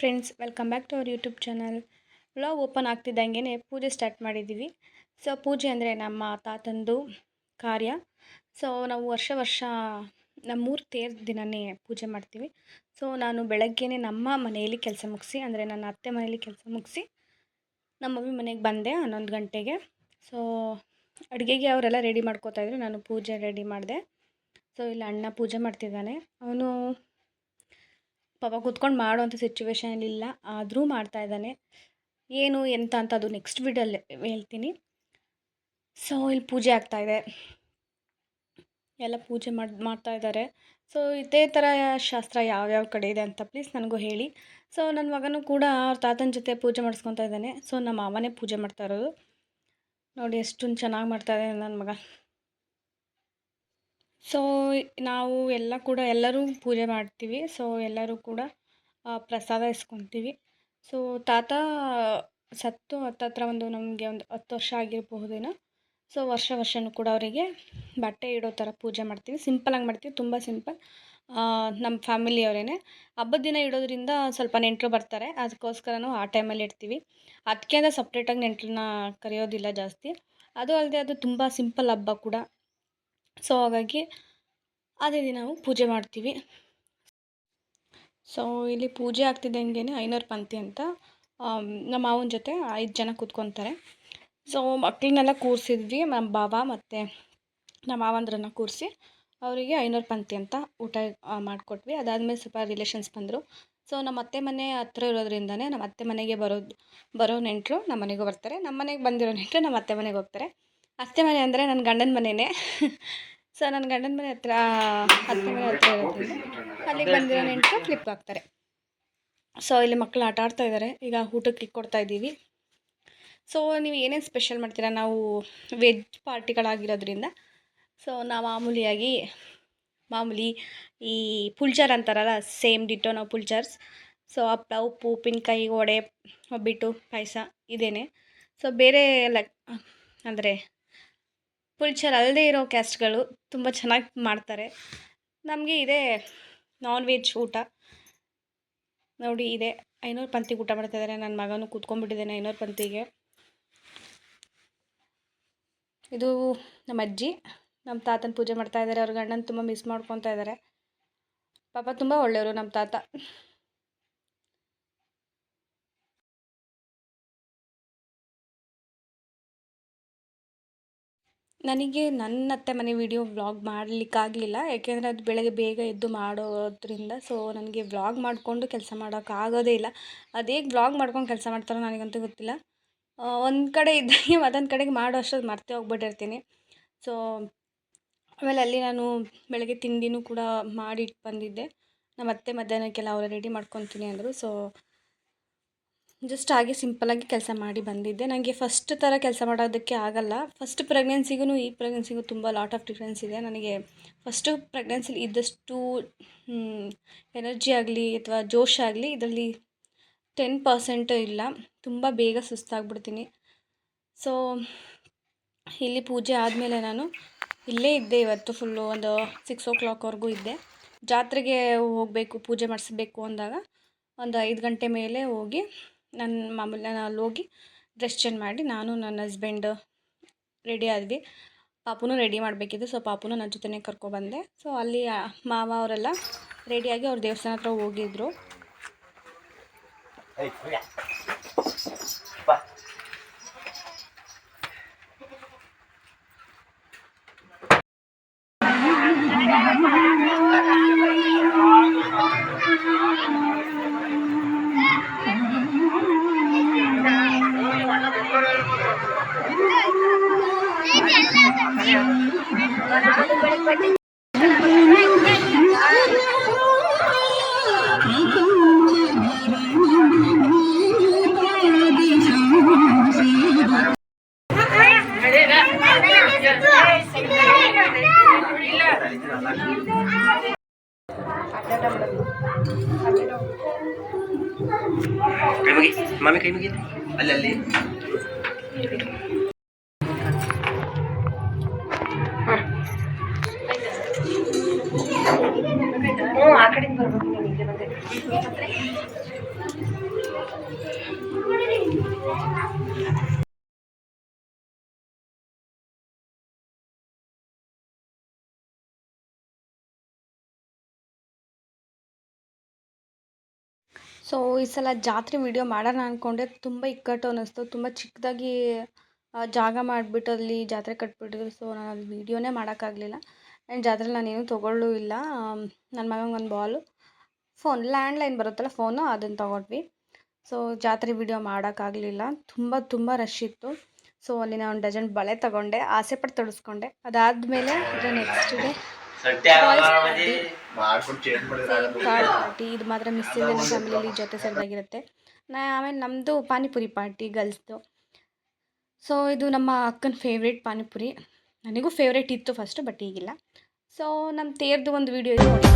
Friends welcome back to our YouTube channel vlog open ಆಗ್ತಿದ್ದಂಗೆ ಪೂಜೆ start ಮಾಡಿದ್ದೀವಿ so ಪೂಜೆ ಅಂದರೆ ನಮ್ಮ ತಾತಂದು ಕಾರ್ಯ. ಸೊ ನಾವು ವರ್ಷ ವರ್ಷ ನಮ್ಮೂರು ತೇರ್ ದಿನವೇ ಪೂಜೆ ಮಾಡ್ತೀವಿ. ಸೊ ನಾನು ಬೆಳಗ್ಗೆನೇ ನಮ್ಮ ಮನೆಯಲ್ಲಿ ಕೆಲಸ ಮುಗಿಸಿ, ಅಂದರೆ ನನ್ನ ಅತ್ತೆ ಮನೆಯಲ್ಲಿ ಕೆಲಸ ಮುಗಿಸಿ, ನಮ್ಮ ಮಮ್ಮಿ ಮನೆಗೆ ಬಂದೆ ಹನ್ನೊಂದು ಗಂಟೆಗೆ. ಸೊ ಅಡುಗೆಗೆ ಅವರೆಲ್ಲ ರೆಡಿ ಮಾಡ್ಕೋತಾಯಿದ್ರು ನಾನು ಪೂಜೆ ರೆಡಿ ಮಾಡಿದೆ. ಸೊ ಇಲ್ಲಿ ಅಣ್ಣ ಪೂಜೆ ಮಾಡ್ತಿದ್ದಾನೆ. ಅವನು ಪಾಪ ಕೂತ್ಕೊಂಡು ಮಾಡುವಂಥ ಸಿಚುವೇಶನ್ ಇಲ್ಲ, ಆದರೂ ಮಾಡ್ತಾ ಇದ್ದಾನೆ. ಏನು, ಎಂತ ಅಂತ ಅದು ನೆಕ್ಸ್ಟ್ ವಿಡಿಯೋಲ್ಲಿ ಹೇಳ್ತೀನಿ. ಸೊ ಇಲ್ಲಿ ಪೂಜೆ ಆಗ್ತಾಯಿದೆ ಎಲ್ಲ ಪೂಜೆ ಮಾಡಿ, ಮಾಡ್ತಾ ಇದ್ದಾರೆ. ಸೊ ಇದೇ ಥರ ಶಾಸ್ತ್ರ ಯಾವ್ಯಾವ ಕಡೆ ಇದೆ ಅಂತ ಪ್ಲೀಸ್ ನನಗೂ ಹೇಳಿ. ಸೊ ನನ್ನ ಮಗನೂ ಕೂಡ ಅವ್ರ ತಾತನ ಜೊತೆ ಪೂಜೆ ಮಾಡಿಸ್ಕೊತಾ ಇದ್ದಾನೆ. ಸೊ ನಮ್ಮ ಮಾವನೇ ಪೂಜೆ ಮಾಡ್ತಾ ಇರೋದು. ನೋಡಿ, ಎಷ್ಟೊಂದು ಚೆನ್ನಾಗಿ ಮಾಡ್ತಾ ಇದ್ದಾನೆ ನನ್ನ ಮಗ. ಸೊ ನಾವು ಎಲ್ಲ ಕೂಡ ಎಲ್ಲರೂ ಪೂಜೆ ಮಾಡ್ತೀವಿ. ಸೊ ಎಲ್ಲರೂ ಕೂಡ ಪ್ರಸಾದ ಇಸ್ಕೊತೀವಿ. ಸೊ ತಾತ, ಸತ್ತು ಹತ್ತತ್ರ ಒಂದು ನಮಗೆ ಒಂದು ಹತ್ತು ವರ್ಷ ಆಗಿರಬಹುದೇನೋ? ಸೊ ವರ್ಷ ವರ್ಷವೂ ಕೂಡ ಅವರಿಗೆ ಬಟ್ಟೆ ಇಡೋ ಥರ ಪೂಜೆ ಮಾಡ್ತೀವಿ. ಸಿಂಪಲಾಗಿ ಮಾಡ್ತೀವಿ. ತುಂಬ ಸಿಂಪಲ್ ನಮ್ಮ ಫ್ಯಾಮಿಲಿಯವರೇ ಹಬ್ಬದ ದಿನ ಇಡೋದ್ರಿಂದ ಸ್ವಲ್ಪ ನೆಂಟರು ಬರ್ತಾರೆ. ಅದಕ್ಕೋಸ್ಕರ ನಾವು ಆ ಟೈಮಲ್ಲಿ ಇಡ್ತೀವಿ. ಅದಕ್ಕೆ ಅಂದರೆ ಸಪ್ರೇಟಾಗಿ ನೆಂಟ್ರನ್ನ ಕರೆಯೋದಿಲ್ಲ ಜಾಸ್ತಿ. ಅದು ಅಲ್ಲದೆ ಅದು ತುಂಬ ಸಿಂಪಲ್ ಹಬ್ಬ ಕೂಡ. ಸೊ ಹಾಗಾಗಿ ಅದೇ ದಿನ ನಾವು ಪೂಜೆ ಮಾಡ್ತೀವಿ. ಸೊ ಇಲ್ಲಿ ಪೂಜೆ ಆಗ್ತಿದ್ದಂಗೆ ಐನೂರು ಪಂಕ್ತಿ ಅಂತ. ನಮ್ಮ ಮಾವನ ಜೊತೆ ಐದು ಜನ ಕೂತ್ಕೊತಾರೆ. ಸೊ ಮಕ್ಕಳನ್ನೆಲ್ಲ ಕೂರಿಸಿದ್ವಿ. ನಮ್ಮ ಬಾವ ಮತ್ತು ನಮ್ಮ ಮಾವಂದ್ರನ್ನ ಕೂರಿಸಿ ಅವರಿಗೆ ಐನೂರು ಪಂಕ್ತಿ ಅಂತ ಊಟ ಮಾಡಿಕೊಟ್ವಿ. ಅದಾದಮೇಲೆ ಸ್ವಲ್ಪ ರಿಲೇಷನ್ಸ್ ಬಂದರು. ಸೊ ನಮ್ಮ ಅತ್ತೆ ಮನೆ ಹತ್ರ ಇರೋದ್ರಿಂದನೇ ನಮ್ಮ ಅತ್ತೆ ಮನೆಗೆ ಬರೋದು, ಬರೋ ನೆಂಟರು ನಮ್ಮ ಮನೆಗೂ ಬರ್ತಾರೆ. ನಮ್ಮ ಮನೆಗೆ ಬಂದಿರೋ ನೆಂಟರು ನಮ್ಮ ಅತ್ತೆ ಮನೆಗೆ ಹೋಗ್ತಾರೆ. ಅತ್ತೆ ಮನೆ ಅಂದರೆ ನನ್ನ ಗಂಡನ ಮನೆಯೇ ಸೊ ನನ್ನ ಗಂಡನ ಮನೆ ಹತ್ರ, ಅತ್ತೆ ಮನೆ ಹತ್ರ ಇರೋದ್ರಿಂದ ಅಲ್ಲಿಗೆ ಬಂದಿರೋ ನೆಂಟರು ಫ್ಲಿಪ್ ಆಗ್ತಾರೆ. ಸೊ ಇಲ್ಲಿ ಮಕ್ಕಳು ಆಟ ಆಡ್ತಾ ಇದ್ದಾರೆ ಈಗ ಊಟಕ್ಕೆ ಕೊಡ್ತಾ ಇದ್ದೀವಿ. ಸೊ ನೀವು ಏನೇನು ಸ್ಪೆಷಲ್ ಮಾಡ್ತೀರಾ? ನಾವು ವೆಜ್ ಪಾರ್ಟಿಗಳಾಗಿರೋದ್ರಿಂದ. ಸೊ ನಾವು ಮಾಮೂಲಿಯಾಗಿ, ಮಾಮೂಲಿ ಈ ಪುಲ್ಚಾರ್ ಅಂತಾರಲ್ಲ ಸೇಮ್ ಡಿಟೋ ನಾವು ಪುಲ್ಚಾರ್ಸ್ ಸೊ ಹಪ್ಪಳ ಉಪ್ಪು, ಉಪ್ಪಿನಕಾಯಿ, ವಡೆ, ಒಬ್ಬಿಟ್ಟು, ಪಾಯಸ, ಇದೇನೆ. ಸೊ ಬೇರೆ ಲೈಕ್, ಅಂದರೆ ಪುಲ್ಚಾರ್ ಅಲ್ಲದೆ ಇರೋ ಕ್ಯಾಸ್ಟ್ಗಳು ತುಂಬ ಚೆನ್ನಾಗಿ ಮಾಡ್ತಾರೆ. ನಮಗೆ ಇದೆ ನಾನ್ ವೆಜ್ ಊಟ. ನೋಡಿ ಇದೆ, ಐನೂರು ಪಂತಿಗೆ ಊಟ ಮಾಡ್ತಾ ಇದ್ದಾರೆ ನನ್ನ ಮಗನೂ ಕೂತ್ಕೊಂಡ್ಬಿಟ್ಟಿದ್ದಾನೆ ಐನೂರು ಪಂತಿಗೆ. ಇದು ನಮ್ಮ ಅಜ್ಜಿ, ನಮ್ಮ ತಾತನ ಪೂಜೆ ಮಾಡ್ತಾ ಇದ್ದಾರೆ ಅವ್ರ ಗಂಡನ ತುಂಬ ಮಿಸ್ ಮಾಡ್ಕೊತಾ ಇದ್ದಾರೆ ಪಾಪ ತುಂಬ ಒಳ್ಳೆಯವರು ನಮ್ಮ ತಾತ. ನನಗೆ ನನ್ನ ಅತ್ತೆ ಮನೆ ವಿಡಿಯೋ ವ್ಲಾಗ್ ಮಾಡಲಿಕ್ಕಾಗಲಿಲ್ಲ, ಯಾಕೆಂದರೆ ಅದು ಬೆಳಗ್ಗೆ ಬೇಗ ಎದ್ದು ಮಾಡೋದ್ರಿಂದ. ಸೊ ನನಗೆ ವ್ಲಾಗ್ ಮಾಡಿಕೊಂಡು ಕೆಲಸ ಮಾಡೋಕ್ಕಾಗೋದೇ ಇಲ್ಲ. ಅದು ಹೇಗೆ ವ್ಲಾಗ್ ಮಾಡ್ಕೊಂಡು ಕೆಲಸ ಮಾಡ್ತಾರೋ ನನಗಂತೂ ಗೊತ್ತಿಲ್ಲ. ಒಂದು ಕಡೆ ಇದ್ದಂಗೆ ಮತ್ತೊಂದು ಕಡೆಗೆ ಮಾಡೋ ಅಷ್ಟೊತ್ತು ಮರ್ತೇ ಹೋಗ್ಬಿಟ್ಟಿರ್ತೀನಿ. ಸೊ ಆಮೇಲೆ ಅಲ್ಲಿ ನಾನು ಬೆಳಗ್ಗೆ ತಿಂಡಿನೂ ಕೂಡ ಮಾಡಿಟ್ಟು ಬಂದಿದ್ದೆ. ನಮ್ಮ ಅತ್ತೆ ಮಧ್ಯಾಹ್ನಕ್ಕೆಲ್ಲ ಅವರೇ ರೆಡಿ ಮಾಡ್ಕೊತೀನಿ ಅಂದರು. ಸೊ ಜಸ್ಟ್ ಹಾಗೆ ಸಿಂಪಲಾಗಿ ಕೆಲಸ ಮಾಡಿ ಬಂದಿದ್ದೆ. ನನಗೆ ಫಸ್ಟ್ ಥರ ಕೆಲಸ ಮಾಡೋದಕ್ಕೆ ಆಗಲ್ಲ. ಫಸ್ಟ್ ಪ್ರೆಗ್ನೆನ್ಸಿಗೂ ಈ ಪ್ರೆಗ್ನೆನ್ಸಿಗೂ ತುಂಬ ಲಾಟ್ ಆಫ್ ಡಿಫ್ರೆನ್ಸ್ ಇದೆ. ನನಗೆ ಫಸ್ಟು ಪ್ರೆಗ್ನೆನ್ಸಿಲಿ ಇದ್ದಷ್ಟು ಎನರ್ಜಿ ಆಗಲಿ ಅಥವಾ ಜೋಶ್ ಆಗಲಿ ಇದರಲ್ಲಿ ಟೆನ್ ಪರ್ಸೆಂಟ್ ಇಲ್ಲ. ತುಂಬ ಬೇಗ ಸುಸ್ತಾಗ್ಬಿಡ್ತೀನಿ. ಸೊ ಇಲ್ಲಿ ಪೂಜೆ ಆದಮೇಲೆ ನಾನು ಇಲ್ಲೇ ಇದ್ದೆ ಇವತ್ತು ಫುಲ್ಲು ಒಂದು ಸಿಕ್ಸ್ ಓ ಕ್ಲಾಕ್ವರೆಗೂ ಇದ್ದೆ. ಜಾತ್ರೆಗೆ ಹೋಗಬೇಕು, ಪೂಜೆ ಮಾಡಿಸ್ಬೇಕು ಅಂದಾಗ ಒಂದು ಐದು ಗಂಟೆ ಮೇಲೆ ಹೋಗಿ ನನ್ನ ಮಾಮೂಲಿ ನಾನು ಅಲ್ಲಿ ಹೋಗಿ ಡ್ರೆಸ್ ಚೇಂಜ್ ಮಾಡಿ ನಾನು ನನ್ನ ಹಸ್ಬೆಂಡ್ ರೆಡಿ ಆದ್ವಿ. ಪಾಪುನೂ ರೆಡಿ ಮಾಡಬೇಕಿತ್ತು, ಸೊ ಪಾಪುನೂ ನನ್ನ ಜೊತೆನೇ ಕರ್ಕೊಬಂದೆ ಸೊ ಅಲ್ಲಿ ಮಾವ ಅವರೆಲ್ಲ ರೆಡಿಯಾಗಿ ಅವ್ರ ದೇವಸ್ಥಾನ ಹತ್ರ ಹೋಗಿದ್ರು. ಕೈ ಮುಗಿ ಮಮ್ಮಿ ಕೈ ಮುಗಿ ಅಲ್ಲಿ ಅಲ್ಲಿ ಹ್ಞೂ ಆ ಕಡೆಯಿಂದ ಬರ್ಬೇಕು ನೀವು ಇಲ್ಲಿ ಬಂದೆ ಸೊ ಈ ಸಲ ಜಾತ್ರೆ ವಿಡಿಯೋ ಮಾಡೋಣ ಅಂದ್ಕೊಂಡೆ ತುಂಬ ಇಕ್ಕಟ್ಟು ಅನ್ನಿಸ್ತು ತುಂಬ ಚಿಕ್ಕದಾಗಿ ಜಾಗ ಮಾಡಿಬಿಟ್ಟು ಅಲ್ಲಿ ಜಾತ್ರೆ ಕಟ್ಬಿಟ್ಟಿದ್ರು ಸೊ ನಾನು ಅಲ್ಲಿ ವೀಡಿಯೋನೇ ಮಾಡೋಕ್ಕಾಗಲಿಲ್ಲ. ಆ್ಯಂಡ್ ಜಾತ್ರೆಲಿ ನಾನೇನು ತೊಗೊಳ್ಳೂ ಇಲ್ಲ. ನನ್ನ ಮಗಂಗೆ ಒಂದು ಬಾಲು ಫೋನ್ ಲ್ಯಾಂಡ್ಲೈನ್ ಬರುತ್ತಲ್ಲ ಫೋನು ಅದನ್ನು ತೊಗೊಂಡ್ವಿ ಸೊ ಜಾತ್ರೆ ವಿಡಿಯೋ ಮಾಡೋಕ್ಕಾಗಲಿಲ್ಲ. ತುಂಬ ತುಂಬ ರಶ್ ಇತ್ತು. ಸೊ ಅಲ್ಲಿ ನಾನು ಒಂದು ಡಜನ್ ಬಳೆ ತಗೊಂಡೆ. ಆಸೆ ಪಟ್ಟು ತೊಡಸ್ಕೊಂಡೆ. ಅದಾದಮೇಲೆ ನೆಕ್ಸ್ಟ್ ಡೇ ಪಾರ್ಟಿ ಇದು. ಮಾತ್ರ ಮಿಸ್ ಇದೆ ನಮ್ಮ ಫ್ಯಾಮಿಲಿಯಲ್ಲಿ ಜೊತೆ ಸೇರಿದಾಗಿರುತ್ತೆ. ನಾ ಆಮೇಲೆ ನಮ್ಮದು ಪಾನಿಪುರಿ ಪಾರ್ಟಿ ಗರ್ಲ್ಸ್ದು ಸೊ ಇದು ನಮ್ಮ ಅಕ್ಕನ ಫೇವ್ರೇಟ್ ಪಾನಿಪುರಿ. ನನಗೂ ಫೇವ್ರೇಟ್ ಇತ್ತು ಫಸ್ಟು ಬಟ್ ಈಗಿಲ್ಲ. ಸೊ ನಮ್ಮ ತೇರ್ದು ಒಂದು ವಿಡಿಯೋ ಇದೆ ನೋಡಿ